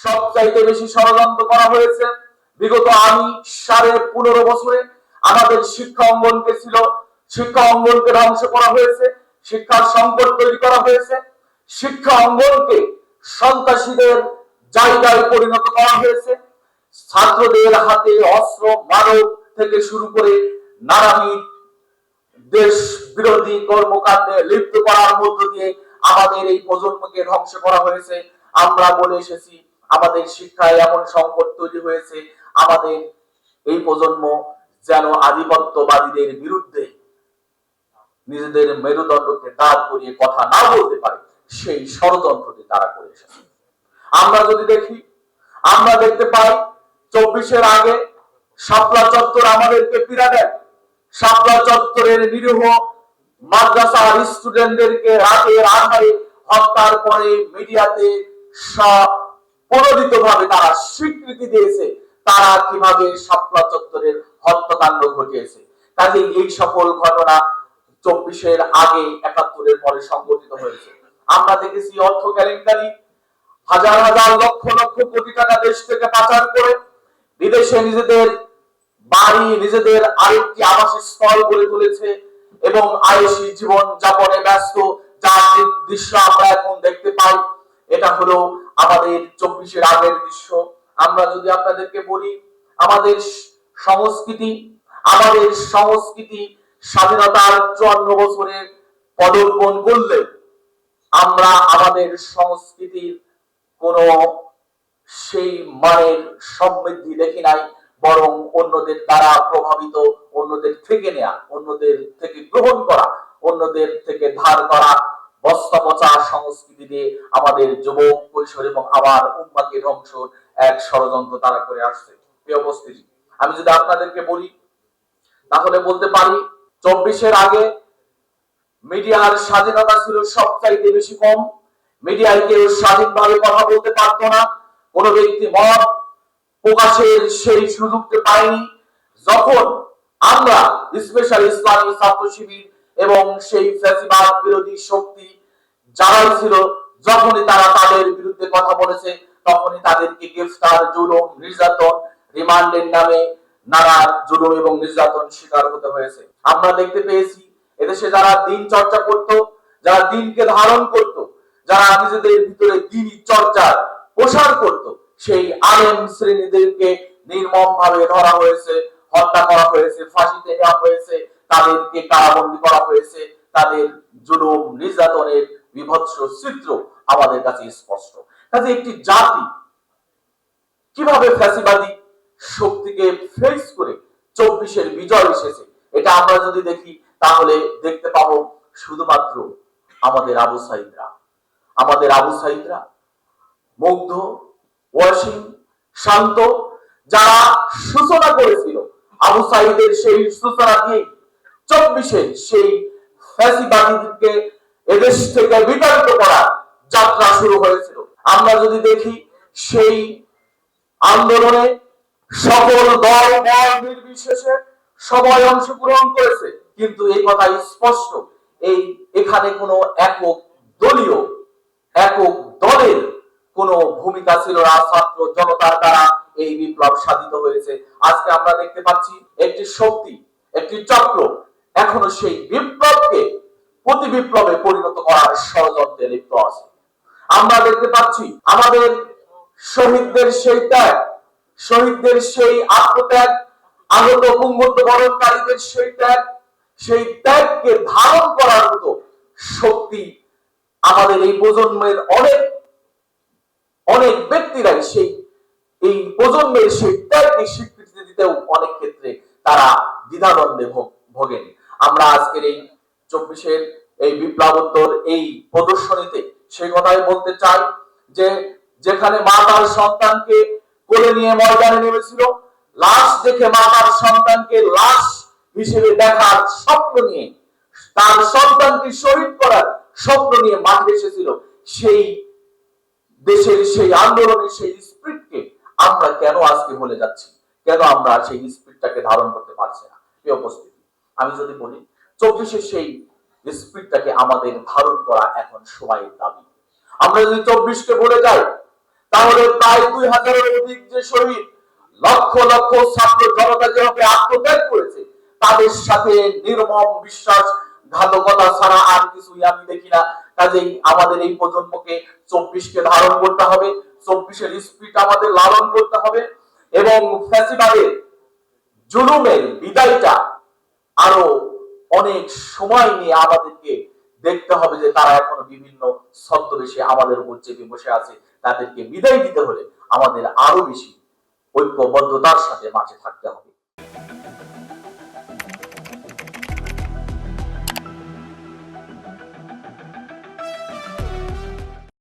সবচাইতে বেশি ষড়যন্ত্র করা হয়েছে। বিগত আমি সাড়ে পনেরো বছরে আমাদের শিক্ষা অঙ্গনকে ছিল, শিক্ষা অঙ্গনকে ধ্বংস করা হয়েছে, শিক্ষার সংকট তৈরি করা হয়েছে। শিক্ষা অঙ্গনকে সন্ত্রাসীদের জায়গায় পরিণত করা হয়েছে। ছাত্রদের হাতে অস্ত্র মানব থেকে শুরু করে নানাবিধ দেশ বিরোধী কর্মকাণ্ডে লিপ্ত করার মধ্য দিয়ে আমাদের এই প্রজন্মকে ধ্বংস করা হয়েছে। আমরা বলে এসেছি আমাদের শিক্ষায় এমন সংকট তৈরি হয়েছে, আমাদের এই প্রজন্ম যেন আধিপত্যবাদীদের বিরুদ্ধে নিজেদের মেরুদণ্ডকে দাঁড় করিয়ে কথা না বলতে পারে, সেই ষড়যন্ত্রটি তারা করে এসেছে। আমরা যদি দেখি, আমরা দেখতে পাই, চব্বিশের আগে শাপলা চত্বর আমাদেরকে পীড়া দেয় শাপলা চত্বরের নিরীহ মাদ্রাসার স্টুডেন্টদেরকে রাতের আধারে হত্যার পরে মিডিয়াতে প্রণোদিত ভাবে তারা স্বীকৃতি দিয়েছে, তারা কীভাবে শাপলা চত্বরের হত্যাকাণ্ড ঘটিয়েছে। কাজে এই সকল ঘটনা চব্বিশের আগে একাত্তরের পরে সংঘটিত হয়েছে। আমরা দেখেছি অর্থ কেলেঙ্কারি হাজার হাজার লক্ষ লক্ষ কোটি টাকা দেশ থেকে পাচার করে বিদেশে নিজেদের বাড়ি, নিজেদের আরেকটি আবাসিক স্থল গড়ে তুলেছে এবং আয়েসি জীবন যাপনে ব্যস্ত যার দৃশ্য আমরা এখন দেখতে পাই, এটা হলো আমাদের চব্বিশের আগের দৃশ্য আমরা যদি আপনাদেরকে বলি, আমাদের সংস্কৃতি আমাদের সংস্কৃতি স্বাধীনতার চুয়ান্ন বছরের পদর্পণ করলে আমরা আমাদের সংস্কৃতির কোন সেই মানের সমৃদ্ধি দেখি নাই, বরং অন্যদের দ্বারা প্রভাবিত, অন্যদের থেকে নেয়া, অন্যদের থেকে গ্রহণ করা, অন্যদের থেকে ধার করা বস্তা পচা সংস্কৃতি দিয়ে আমাদের যুবক, কৈশোর এবং আবার উম্মাকে ধ্বংস এক ষড়যন্ত্র তারা করে আসছে। উপস্থিতি, আমি যদি আপনাদেরকে বলি, তাহলে বলতে পারি, চব্বিশের আগে মিডিয়ার স্বাধীনতা ছিল সবচাইতে বেশি কম। মিডিয়ায় কেউ স্বাধীনভাবে কথা বলতে পারতো না। কোন ব্যক্তি মত প্রকাশের সেই সুযোগকে পায়নি। যখন আমরা স্পেশাল ইসলামী ছাত্র শিবির এবং সেই ফ্যাসিবাদ বিরোধী শক্তি যারাই ছিল, যখনই তারা তাদের বিরুদ্ধে কথা বলেছে, তখনই তাদেরকে গ্রেফতার, জুলুম, নির্যাতন, রিমান্ডের নামে নানা জুলুম এবং নির্যাতন শিকার হতে হয়েছে। আমরা দেখতে পেয়েছি, এদেশে যারা দিন চর্চা করত, যারা দিনকে ধারণ করত, যারা নিজেদের ভিতরে দিনই চর্চার প্রসার করত, সেই আলেম শ্রেণীদেরকে নির্মম ভাবে ধরা হয়েছে, হত্যা করা হয়েছে, ফাঁসিতে নেওয়া হয়েছে তাদেরকে কারাবন্দি করা হয়েছে। তাদের জুলুম, নির্যাতনের বিভৎস চিত্র আমাদের কাছে স্পষ্ট। কাজে একটি জাতি কীভাবে ফ্যাসিবাদী শক্তিকে ফেস করে চব্বিশের বিজয় এসেছে, এটা আমরা যদি দেখি, তাহলে দেখতে পাবো শুধুমাত্র আমাদের আবু সাইদরা। আমাদের আবু সাইদরা মুগ্ধ ওয়াসিম, শান্ত, যারা সূচনা করেছিল, আবু সাইদের সেই সূচনা দিয়ে চব্বিশের সেই ফ্যাসিবাদীকে এদেশ থেকে বিতাড়িত করার যাত্রা শুরু হয়েছিল। আমরা যদি দেখি, সেই আন্দোলনে সকল দল মত নির্বিশেষে সবাই অংশগ্রহণ করেছে। কিন্তু এই কথা স্পষ্ট, এই এখানে কোনো একক দলীয়, একক দলের কোনো ভূমিকা ছিল না। ছাত্র জনতার দ্বারা এই বিপ্লব সাধিত হয়েছে। আজকে আমরা দেখতে পাচ্ছি একটি শক্তি, একটি চক্র এখনও সেই বিপ্লবকে প্রতি বিপ্লবে পরিণত করার ষড়যন্ত্রে লিপ্ত আছে। আমরা দেখতে পাচ্ছি, আমাদের শহীদদের সেই ত্যাগ, শহীদদের সেই আত্মত্যাগ, আগত পুঙ্গত বরণকারীদের সেই ত্যাগ, সেই ত্যাগকে ধারণ করার মতো শক্তি আমাদের এই প্রজন্মের অনেক অনেক ব্যক্তিরাই সেই, এই প্রজন্মের সেই ত্যাগকে স্বীকৃতি দিতেও অনেক ক্ষেত্রে তারা দ্বিধাদ্বন্দ্বে ভোগ- ভোগেন। আমরা আজকের এই চব্বিশের এই বিপ্লবোত্তর এই প্রদর্শনীতে সেই কথাই বলতে চাই যে যেখানে মা তার সন্তানকে কোলে নিয়ে ময়দানে নেমেছিল, লাশ দেখে মা তার সন্তানকে লাশ হিসেবে দেখার স্বপ্ন নিয়ে, তার সন্তানকে শহীদ করার স্বপ্ন নিয়ে মাঠে এসেছিল। সেই দেশের সেই আন্দোলনের সেই স্পিরিটকে আমরা কেন আজকে ভুলে যাচ্ছি? কেন আমরা সেই স্পিরিটটাকে ধারণ করতে পারছি না? উপস্থিতি আমি যদি বলি চব্বিশের সেই স্পিরিটটাকে আমাদের ধারণ করা এখন সময়ের দাবি। আমরা যদি চব্বিশকে ভুলে যাই, তাহলে প্রায় দুই হাজারের অধিক যে শহীদ, লক্ষ লক্ষ ছাত্র জনতা যেভাবে আত্মত্যাগ করেছে, তাদের সাথে নির্মম বিশ্বাস, ঘাতকতা ছাড়া আর কিছুই আমি দেখি না। কাজেই আমাদের এই প্রজন্মকে চব্বিশকে ধারণ করতে হবে চব্বিশের স্পিড আমাদের লালন করতে হবে এবং ফ্যাসিবাদের জুলুমের বিদায়টা আরও অনেক সময় নিয়ে আমাদেরকে দেখতে হবে যে তারা এখনও বিভিন্ন ছদ্মবেশে আমাদের উপর চেপে বসে আছে। তাদেরকে বিদায় দিতে হলে আমাদের আরও বেশি ঐক্যবদ্ধতার সাথে মাঝে থাকতে হবে।